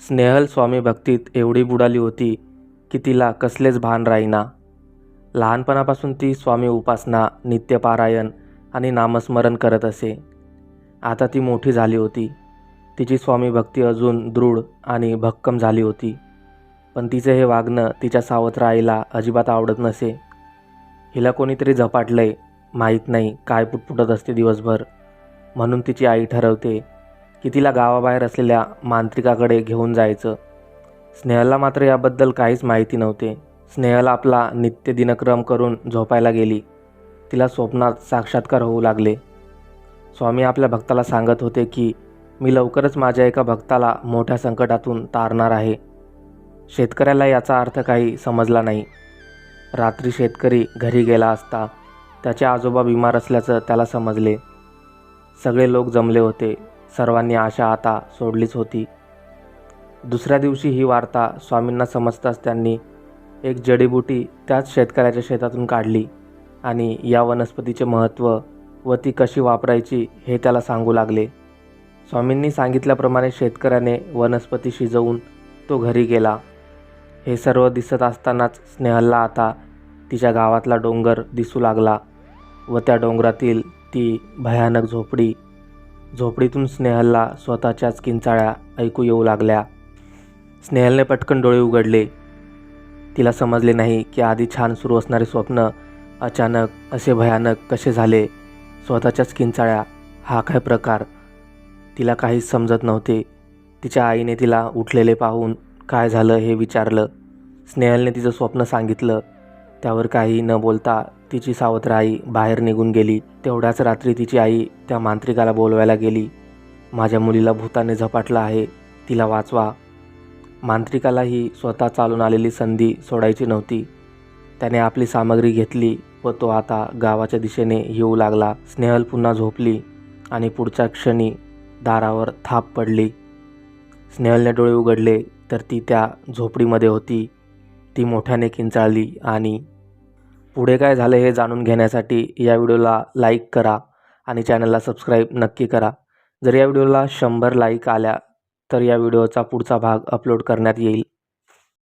स्नेहल स्वामी भक्तीत एवढी बुडाली होती की तिला कसलेच भान राहीना. लहानपणापासून ती स्वामी उपासना नित्यपारायण आणि नामस्मरण करत असे. आता ती मोठी झाली होती. तिची स्वामी भक्ती अजून दृढ आणि भक्कम झाली होती. पण तिचं हे वागणं तिच्या सावत्र आईला अजिबात आवडत नसे. हिला कोणीतरी झपाटलंय माहीत नाही काय पुटपुटत असते दिवसभर. म्हणून तिची आई ठरवते की तिला गावाबाहेर असलेल्या मांत्रिकाकडे घेऊन जायचं. स्नेहला मात्र याबद्दल काहीच माहिती नव्हते. स्नेहला आपला नित्य दिनक्रम करून झोपायला गेली. तिला स्वप्नात साक्षात्कार होऊ लागले. स्वामी आपल्या भक्ताला सांगत होते की मी लवकरच माझ्या एका भक्ताला मोठ्या संकटातून तारणार आहे. शेतकऱ्याला याचा अर्थ काही समजला नाही. रात्री शेतकरी घरी गेला असता त्याचे आजोबा बिमार असल्याचं त्याला समजले. सगळे लोक जमले होते. सर्वांनी आशा आता सोडलीच होती. दुसऱ्या दिवशी ही वार्ता स्वामींना समजताच त्यांनी एक जडीबुटी त्याच शेतकऱ्याच्या शेतातून काढली आणि या वनस्पतीचे महत्त्व व ती कशी वापरायची हे त्याला सांगू लागले. स्वामींनी सांगितल्याप्रमाणे शेतकऱ्याने वनस्पती शिजवून तो घरी गेला. हे सर्व दिसत असतानाच स्नेहलला आता तिच्या गावातला डोंगर दिसू लागला व त्या डोंगरातील ती भयानक झोपडी झोपडीतून स्नेहलला स्वतःच्याच किंचाळ्या ऐकू येऊ लागल्या. स्नेहलने पटकन डोळे उघडले. तिला समजले नाही की आधी छान सुरू असणारे स्वप्न अचानक असे भयानक कसे झाले? स्वतःच्याच किंचाळ्या हा काय प्रकार? तिला काहीच समजत नव्हते. तिच्या आईने तिला उठलेले पाहून काय झालं हे विचारलं. स्नेहलने तिचं स्वप्न सांगितलं. त्यावर काही न बोलता तिची सावत्र आई बाहेर निघून गेली. तेवढ्याच रात्री तिची आई त्या मांत्रिकाला बोलवायला गेली. माझ्या मुलीला भूताने झपाटलं आहे. तिला वाचवा. मांत्रिकाला ही स्वतः चालून आलेली संधी सोडायची नव्हती. त्याने आपली सामग्री घेतली व तो आता गावाच्या दिशेने येऊ लागला. स्नेहल पुन्हा झोपली आणि पुढच्या क्षणी दारावर थाप पडली. स्नेहलने डोळे उघडले तर ती त्या झोपडीमध्ये होती. ती मोठ्याने किंचाळली आणि पुढे काय झालं हे जाणून घेण्यासाठी या व्हिडिओला लाईक करा आणि चॅनलला सबस्क्राईब नक्की करा. जर या व्हिडिओला शंभर लाईक आल्या तर या व्हिडिओचा पुढचा भाग अपलोड करण्यात येईल.